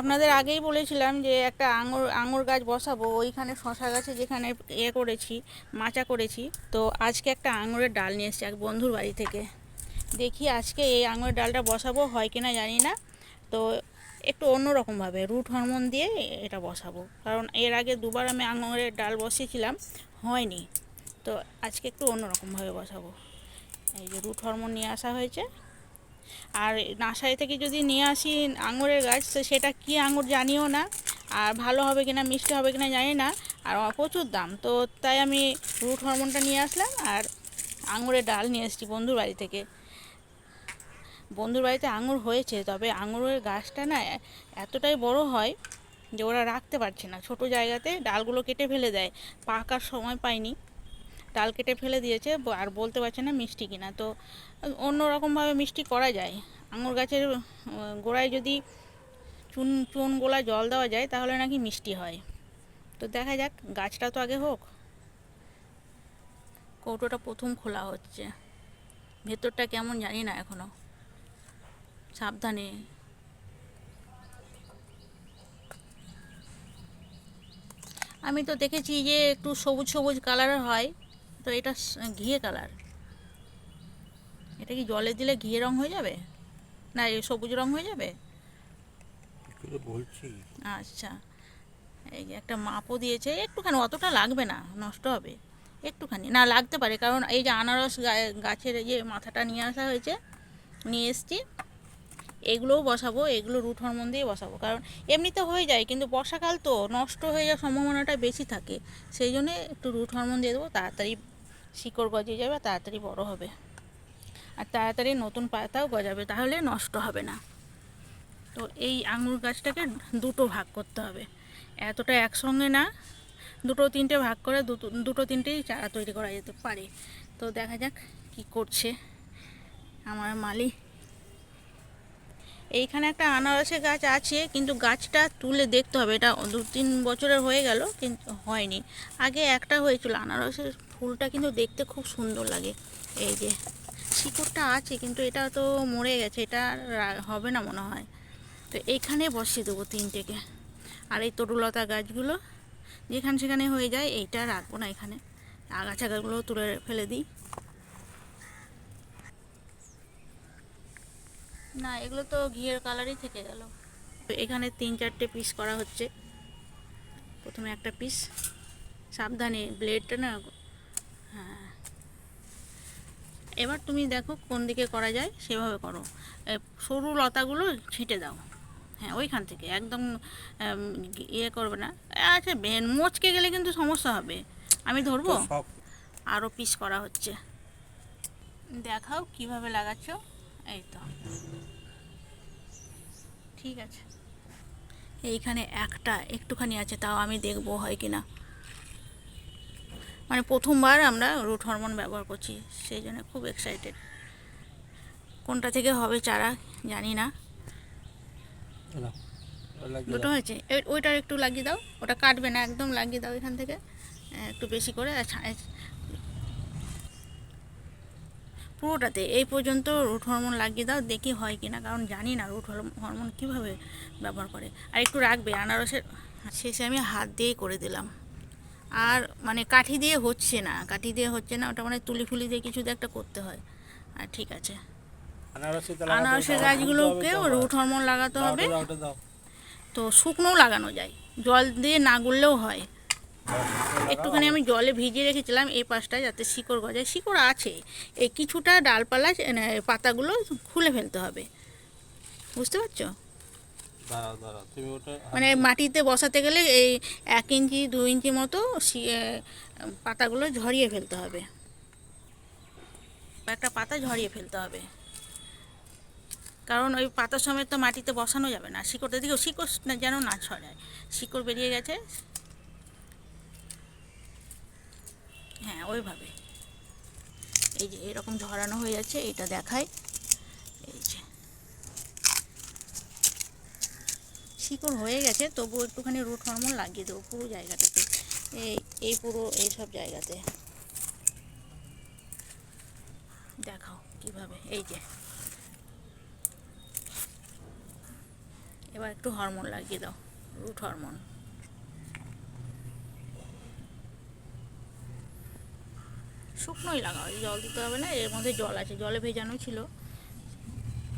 আপনাদের আগেই বলেছিলাম যে একটা আঙুর আঙুর গাছ বসাবো, ওইখানে শশা গাছে যেখানে এ করেছি, মাচা করেছি, তো আজকে একটা আঙুরের ডাল নিয়ে এসেছি এক বন্ধুর বাড়ি থেকে। দেখি আজকে এই আঙুরের ডালটা বসাবো, হয় কিনা জানি না, তো একটু অন্যরকমভাবে, রুট হরমোন দিয়ে এটা বসাবো। কারণ এর আগে দুবার আমি আঙুরের ডাল বসিয়েছিলাম, হয়নি, তো আজকে একটু অন্যরকমভাবে বসাবো। এই যে রুট হরমোন নিয়ে আসা হয়েছে। আর নার্সারি থেকে যদি নিয়ে আসি আঙুরের গাছ, তো সেটা কি আঙুর জানিও না। আর ভালো হবে কিনা মিষ্টি হবে কিনা জানি না। আর প্রচুর দাম, তো তাই আমি রুট হরমোনটা নিয়ে আসলাম আর আঙুরের ডাল নিয়ে এসেছি বন্ধুর বাড়ি থেকে। বন্ধুর বাড়িতে আঙুর হয়েছে, তবে আঙুরের গাছটা না এতটাই বড় হয় যে ওরা রাখতে পারছে না। ছোট জায়গাতে ডালগুলো কেটে ফেলে দেয়, পাকার সময় পায়নি ডাল কেটে ফেলে দিয়েছে আর বলতে পারছে না মিষ্টি কিনা। তো অন্য রকমভাবে মিষ্টি করা যায়। আঙুর গাছের গোড়ায় যদি চুন চুন গোলা জল দেওয়া যায়, তাহলে নাকি মিষ্টি হয়। তো দেখা যাক, গাছটা তো আগে হোক। কৌটোটা প্রথম খোলা হচ্ছে। ভেতরটা কেমন জানি না এখনও। সাবধানে। আমি তো দেখেছি যে একটু সবুজ সবুজ কালারের হয়। তো এটা ঘিয়ে কালার এটা কি জলে দিলে ঘিয়ে রং হয়ে যাবে? না এই সবুজ রং হয়ে যাবে? বলছি। আচ্ছা। এই যে একটা মাপও দিয়েছে একটুখানি অতটা লাগবে না নষ্ট হবে। একটুখানি না লাগতে পারে কারণ এই যে আনারস গাছের এই যে মাথাটা নিয়ে আসা হয়েছে নিয়ে এসছি। এগুলোও বসাবো এগুলো রুট হরমোন দিয়ে বসাবো কারণ এমনিতে হয়ে যায় কিন্তু বর্ষাকাল তো নষ্ট হয়ে যাওয়ার সম্ভাবনাটা বেশি থাকে। সেই জন্য একটু রুট হরমোন দিয়ে দেবো তাড়াতাড়ি শিকড় গজিয়ে যাবে, তাড়াতাড়ি বড় হবে। আর তাড়াতাড়ি নতুন পাতাও গজাবে, তাহলে নষ্ট হবে না। তো এই আঙুর গাছটাকে দুটো ভাগ করতে হবে। এতটা একসঙ্গে না, দুটো তিনটে ভাগ করে দুটো দুটো তিনটেই চারা তৈরি করা যেতে পারে। তো দেখা যাক কি করছে আমার মালি। এইখানে একটা আনারসের গাছ আছে, কিন্তু গাছটা তুলে দেখতে হবে। এটা দু তিন বছরের হয়ে গেল, কিন্তু হয়নি। আগে একটা হয়েছিল আনারসের ফুলটা কিন্তু দেখতে খুব সুন্দর লাগে। এই যে শিকড়টা আছে, কিন্তু এটা তো মরে গেছে, এটা হবে না মনে হয়। তো এইখানে বসিয়ে দেবো তিনটেকে। আর এই তরুলতা গাছগুলো, যেখানে সেখানে হয়ে যায়, এইটা রাখব না এখানে। আগাছাগাগুলো তুলে ফেলে দিই। না, এগুলো তো ঘিয়ের কালারই থেকে গেল। এখানে তিন চারটে পিস করা হচ্ছে। প্রথমে একটা পিস সাবধানে ব্লেডটা না হ্যাঁ। এবার তুমি দেখো কোন দিকে করা যায় সেভাবে করো। সরু লতাগুলো ছিটে দাও। হ্যাঁ ওইখান থেকে। একদম ইয়ে করবে না। আচ্ছা বেন মোচকে গেলে কিন্তু সমস্যা হবে। আমি ধরবো? আরও পিস করা হচ্ছে। দেখাও কীভাবে লাগাচ্ছ। এই তো। ঠিক আছে। এইখানে একটা একটুখানি আছে তাও আমি দেখব হয় কি না মানে প্রথমবার আমরা রুট হরমোন ব্যবহার করছি, সেই জন্য খুব এক্সাইটেড কোনটা থেকে হবে চারা জানি না। দুটো হয়েছে। ওইটার একটু লাগিয়ে দাও, ওটা কাটবে না, একদম লাগিয়ে দাও এখান থেকে। একটু বেশি করে পুরোটাতে, এই পর্যন্ত রুট হরমোন লাগিয়ে দাও, দেখি হয় কি না কারণ জানি না রুট হরমোন কীভাবে ব্যবহার করে। আর একটু রাখবে, আনারসের, শেষে আমি হাত দিয়েই করে দিলাম। আর মানে কাঠি দিয়ে হচ্ছে না কাঠি দিয়ে হচ্ছে না ওটা মানে তুলি ফুলি দিয়ে কিছু দিয়ে একটা করতে হয়। আর ঠিক আছে। আনারসের গাছগুলোকেও রুট হরমোন লাগাতে হবে। তো শুকনোও লাগানো যায় জল দিয়ে না গুললেও হয়। একটুখানি আমি জলে ভিজিয়ে রেখেছিলাম এই পাশটায় যাতে শিকড় গজায়। শিকড় আছে এই কিছুটা ডালপালা পাতাগুলো খুলে ফেলতে হবে। বুঝতে পারছ দাঁড়াও, দাঁড়াও, তুমি ওটা মানে মাটিতে বসাতে গেলে এই এক ইঞ্চি দু ইঞ্চি মতো পাতাগুলো ঝরিয়ে ফেলতে হবে। একটা পাতা ঝরিয়ে ফেলতে হবে। কারণ ওই পাতার সময় তো মাটিতে বসানো যাবে না। শিকড়টা দিকেও শিকড় যেন না ছড়ায়। শিকড় বেরিয়ে গেছে। হ্যাঁ ওইভাবে। এই যে এরকম ঝরানো হয়ে যাচ্ছে এটা দেখায় এই যে শিকড় হয়ে গেছে তবু একটুখানি রুট হরমোন লাগিয়ে দেবো পুরো জায়গাটাতে। এই এই পুরো, এই সব জায়গাতে। দেখাও কীভাবে, এই যে। এবার একটু হরমোন লাগিয়ে দাও রুট হরমোন শুকনোই লাগাও জল দিতে হবে না, এর মধ্যে জল আছে, জলে ভেজানো ছিল।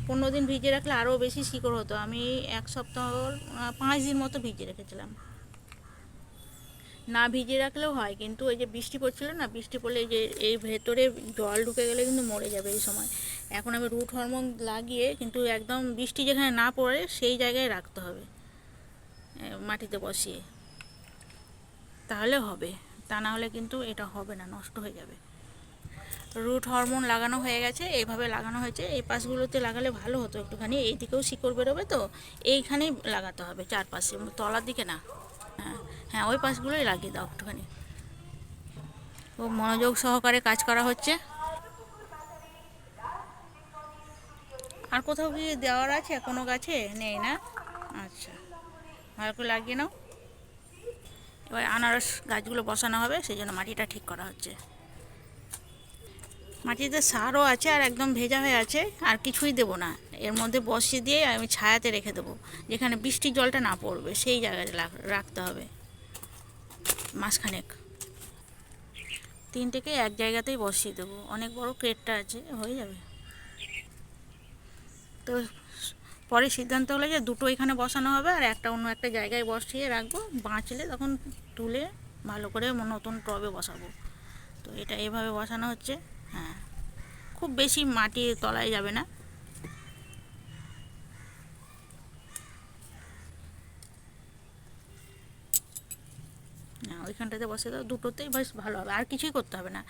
পনেরো দিন ভিজিয়ে রাখলে আরও বেশি শিকড় হতো। আমি এক সপ্তাহ পাঁচ দিন মতো ভিজিয়ে রেখেছিলাম। না ভিজিয়ে রাখলেও হয়, কিন্তু এই যে বৃষ্টি পড়ছিল না, বৃষ্টি পড়লে এই যে, এই ভেতরে জল ঢুকে গেলে কিন্তু মরে যাবে এই সময়। এখন আমি রুট হরমোন লাগিয়ে কিন্তু একদম বৃষ্টি যেখানে না পড়ে, সেই জায়গায় রাখতে হবে মাটিতে বসিয়ে। তাহলে হবে, তা না হলে কিন্তু এটা হবে না, নষ্ট হয়ে যাবে। রুট হরমোন লাগানো হয়ে গেছে, এইভাবে লাগানো হয়েছে। এই পাশগুলোতে লাগালে ভালো হতো একটুখানি এই দিকেও শিকড় বেরোবে তো, এইখানেই লাগাতে হবে চারপাশে তলার দিকে না। হ্যাঁ হ্যাঁ ওই পাশগুলোই লাগিয়ে দাও একটুখানি। ও মনোযোগ সহকারে কাজ করা হচ্ছে। আর কোথাও কি দেওয়ার আছে? কোনো গাছে? নেই না? আচ্ছা ভালো করে লাগিয়ে নাও। এবার আনারস গাছগুলো বসানো হবে সেই জন্য মাটিটা ঠিক করা হচ্ছে। মাটিতে সারও আছে আর একদম ভেজা হয়ে আছে, আর কিছুই দেবো না। এর মধ্যে বসিয়ে দিয়ে আমি ছায়াতে রেখে দেবো, যেখানে বৃষ্টির জলটা না পড়বে, সেই জায়গায় রাখ- রাখতে হবে। মাসখানেক। তিনটেকে এক জায়গাতেই বসিয়ে দেবো। অনেক বড় ক্রেটটা আছে, হয়ে যাবে। তো পরে সিদ্ধান্ত হলো যে দুটো এখানে বসানো হবে, আর একটা অন্য একটা জায়গায় বসিয়ে রাখব। বাঁচলে তখন তুলে ভালো করে নতুন টবে বসাবো। তো এটা এভাবে বসানো হচ্ছে। হ্যাঁ খুব বেশি মাটি তলায় যাবে না। ওইখানটাতে বসে দাও দুটোতেই বেশ ভালো হবে, আর কিছুই করতে হবে না।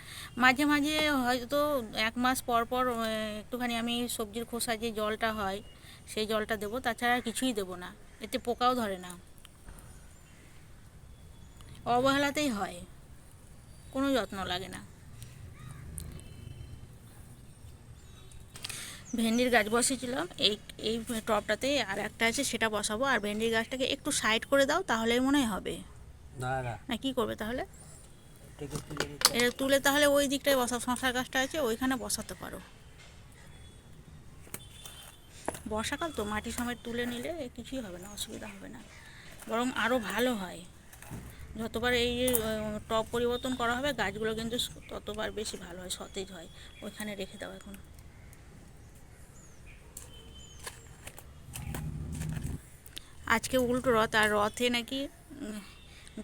মাঝে মাঝে হয়তো এক মাস পর পর একটুখানি আমি সবজির খোসা যে জলটা হয়, সেই জলটা দেবো, তাছাড়া আর কিছুই দেবো না। এতে পোকাও ধরে না। অবহেলাতেই হয়। কোনো যত্ন লাগে না। ভেন্ডির গাছ বসিয়েছিলাম। এই এই টবটাতে আর একটা আছে সেটা বসাবো। আর ভেন্ডির গাছটাকে একটু সাইড করে দাও তাহলেই মনে হবে। না কি করবে তাহলে? এটা তুলে তাহলে ওই দিকটায় বসা শশার গাছটা আছে ওইখানে বসাতে পারো। বর্ষাকাল তো মাটি সময় তুলে নিলে কিছুই হবে না অসুবিধা হবে না। বরং আরও ভালো হয়। যতবার এই টব পরিবর্তন করা হবে গাছগুলো কিন্তু ততবার বেশি ভালো হয় সতেজ হয়। ওইখানে রেখে দাও এখন। আজকে উল্টো রথ আর রথে নাকি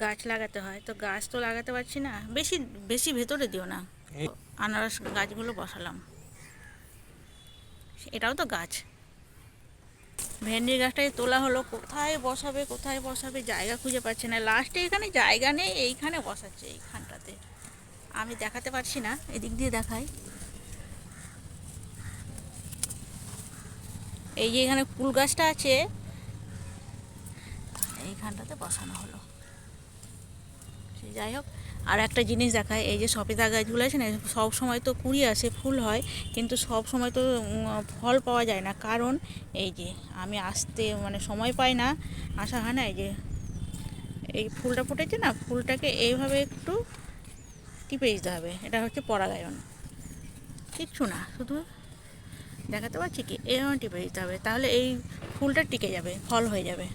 গাছ লাগাতে হয়। তো গাছ তো লাগাতে পারছি না। বেশি বেশি ভেতরে দিও না। আনারস গাছগুলো বসালাম। এটাও তো গাছ। ভেন্ডির গাছটাই তোলা হলো। কোথায় বসাবে কোথায় বসাবে জায়গা খুঁজে পাচ্ছে না। লাস্টে এখানে জায়গা নেই এইখানে বসাচ্ছে এইখানটাতে। আমি দেখাতে পারছি না এদিক দিয়ে দেখাই। এই যে এখানে কুল গাছটা আছে এইখানটাতে বসানো হলো। যাই হোক, আর একটা জিনিস দেখায়, এই যে সপিতা গাছগুলো আছে না, সব সময় তো কুড়ি আসে, ফুল হয়, কিন্তু সব সময় তো ফল পাওয়া যায় না। কারণ এই যে আমি আসতে মানে সময় পাই না, আসা হয় না, এই যে এই ফুলটা ফুটেছে না, ফুলটাকে এইভাবে একটু টিপে দিতে হবে। এটা হচ্ছে পরাগায়ন। কিচ্ছু না, শুধু দেখাতে পারছি কি এইভাবে টিপে দিতে হবে, তাহলে এই ফুলটা টিকে যাবে, ফল হয়ে যাবে।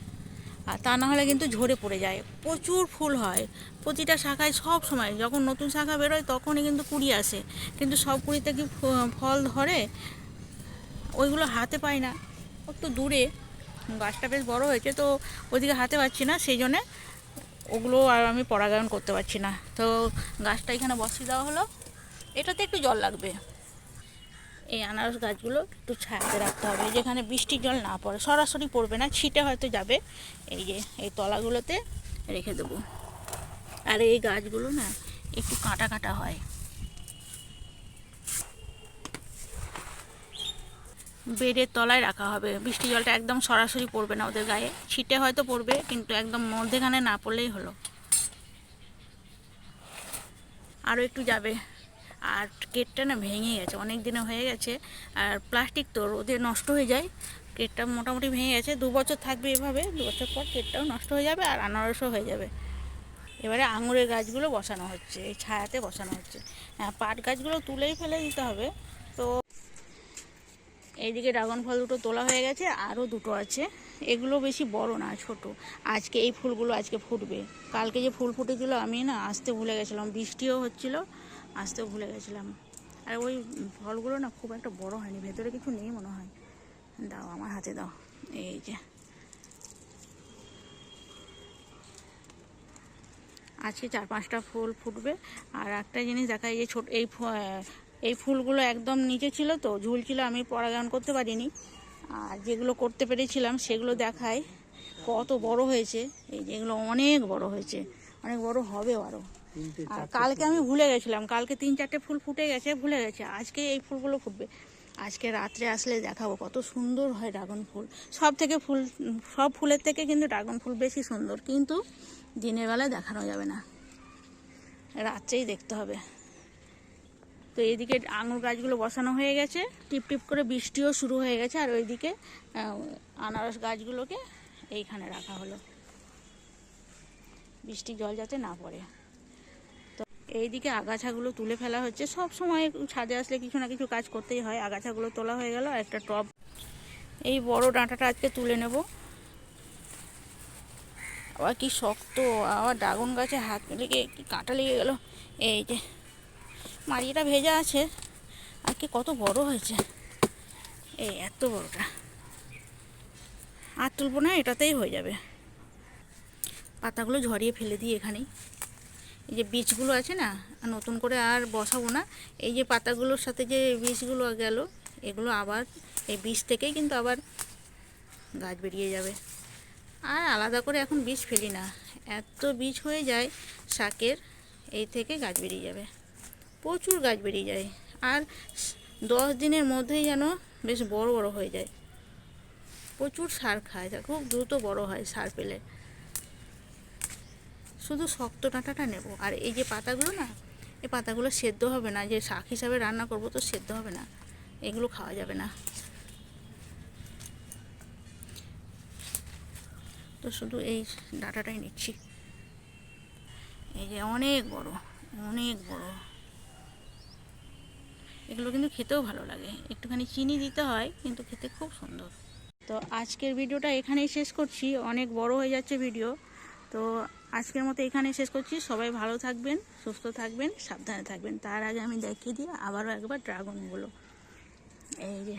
আর তা না হলে কিন্তু ঝরে পড়ে যায়। প্রচুর ফুল হয়। প্রতিটা শাখায় সব সময় যখন নতুন শাখা বেরোয় তখনই কিন্তু কুড়ি আসে। কিন্তু সব কুড়িতে কি ফল ধরে? ওইগুলো হাতে পাই না। একটু দূরে। গাছটা বেশ বড় হয়েছে তো ওইদিকে হাতে পাচ্ছি না, সেই জন্যে ওগুলো আর আমি পরাগায়ন করতে পারছি না। তো গাছটা এখানে বসিয়ে দেওয়া হলো। এটাতে একটু জল লাগবে। এই আনারস গাছগুলো একটু ছায়াতে রাখতে হবে। যেখানে বৃষ্টির জল না পড়ে, সরাসরি পড়বে না, ছিটে হয়তো যাবে। এই যে, এই তলাগুলোতে রেখে দেবো। আর এই গাছগুলো না একটু কাটা কাটা হয়। বেডের তলায় রাখা হবে। বৃষ্টি জলটা একদম সরাসরি পড়বে না ওদের গায়ে। ছিটে হয়তো পড়বে, কিন্তু একদম মধ্যেখানে না পড়লেই হলো। আরও একটু যাবে। আর কেটটা না ভেঙে গেছে, অনেক দিনে হয়ে গেছে। আর প্লাস্টিক তো রোদে নষ্ট হয়ে যায়। কেটটা মোটামুটি ভেঙে গেছে। দু বছর থাকবে এভাবে, দু বছর পর কেটটাও নষ্ট হয়ে যাবে আর আনারসও হয়ে যাবে। এবারে আঙুরের গাছগুলো বসানো হচ্ছে, এই ছায়াতে বসানো হচ্ছে। হ্যাঁ পাট গাছগুলো তুলেই ফেলে দিতে হবে। তো এইদিকে ড্রাগন ফল দুটো তোলা হয়ে গেছে, আরও দুটো আছে। এগুলো বেশি বড় না, ছোট। আজকে এই ফুলগুলো আজকে ফুটবে। কালকে যে ফুল ফুটেছিল, আমি না আসতে ভুলে গেছিলাম, বৃষ্টিও হচ্ছিল। আসতেও ভুলে গেছিলাম। আর ওই ফলগুলো না খুব একটা বড় হয়নি, ভেতরে কিছু নেই মনে হয়। দাও আমার হাতে দাও, এই যে। আজকে চার পাঁচটা ফুল ফুটবে। আর একটা জিনিস দেখা যে ছোট, এই এই ফুলগুলো একদম নিচে ছিল তো, ঝুলছিল, আমি পরাগায়ন করতে পারিনি। আর যেগুলো করতে পেরেছিলাম সেগুলো দেখায় কত বড় হয়েছে। এই যেগুলো অনেক বড় হয়েছে, অনেক বড় হবে আরও আর কালকে আমি ভুলে গেছিলাম কালকে তিন চারটে ফুল ফুটে গেছে ভুলে গেছে। আজকে এই ফুলগুলো ফুটবে। আজকে রাত্রে আসলে দেখাবো কত সুন্দর হয় ড্রাগন ফুল। সব থেকে ফুল সব ফুলের থেকে কিন্তু ড্রাগন ফুল বেশি সুন্দর কিন্তু দিনের বেলায় দেখানো যাবে না। রাত্রেই দেখতে হবে। তো এইদিকে আঙুর গাছগুলো বসানো হয়ে গেছে টিপ টিপ করে বৃষ্টিও শুরু হয়ে গেছে আর ওইদিকে আনারস গাছগুলোকে এইখানে রাখা হলো। বৃষ্টি জল যাতে না পড়ে। এইদিকে আগাছাগুলো তুলে ফেলা হচ্ছে। সব সময় ছাদে আসলে কিছু না কিছু কাজ করতেই হয়। আগাছাগুলো তোলা হয়ে গেল একটা টব। এই বড় ডাঁটাটা আজকে তুলে নেব। আবার কি শক্ত, আবার ড্রাগন গাছে হাত লেগে কি কাঁটা লেগে গেল। এই যে মাড়িটা ভেজা আছে। আর কি কত বড় হয়েছে। এই এত বড়টা। আর তুলবো না, এটাতেই হয়ে যাবে। পাতাগুলো ঝরিয়ে ফেলে দিই এখানেই। এই যে বীজগুলো আছে না নতুন করে আর বসাবো না, এই যে পাতাগুলোর সাথে যে বীজগুলো গেল, এগুলো আবার এই বীজ থেকেই কিন্তু আবার গাছ বেরিয়ে যাবে। আর আলাদা করে এখন বীজ ফেলি না, এত বীজ হয়ে যায় শাকের, এই থেকে গাছ বেরিয়ে যাবে, প্রচুর গাছ বেরিয়ে যায়, আর দশ দিনের মধ্যেই যেন বেশ বড় বড় হয়ে যায়। প্রচুর সার খায়, খুব দ্রুত বড় হয় সার পেলে। শুধু শক্ত ডাঁটাটা নেব। আর এই যে পাতাগুলো না, এই পাতাগুলো সেদ্ধ হবে না, যে শাক হিসাবে রান্না করব তো সেদ্ধ হবে না, এগুলো খাওয়া যাবে না। তো শুধু এই ডাঁটাটাই নিচ্ছি। এই যে অনেক বড় অনেক বড়। এগুলো কিন্তু খেতেও ভালো লাগে। একটুখানি চিনি দিতে হয়, কিন্তু খেতে খুব সুন্দর। তো আজকের ভিডিওটা এখানেই শেষ করছি। অনেক বড় হয়ে যাচ্ছে ভিডিও। তো আজকের মতো এখানে শেষ করছি। সবাই ভালো থাকবেন, সুস্থ থাকবেন, সাবধানে থাকবেন। তার আগে আমি দেখিয়ে দিই আবারও একবার ড্রাগনগুলো। এই যে।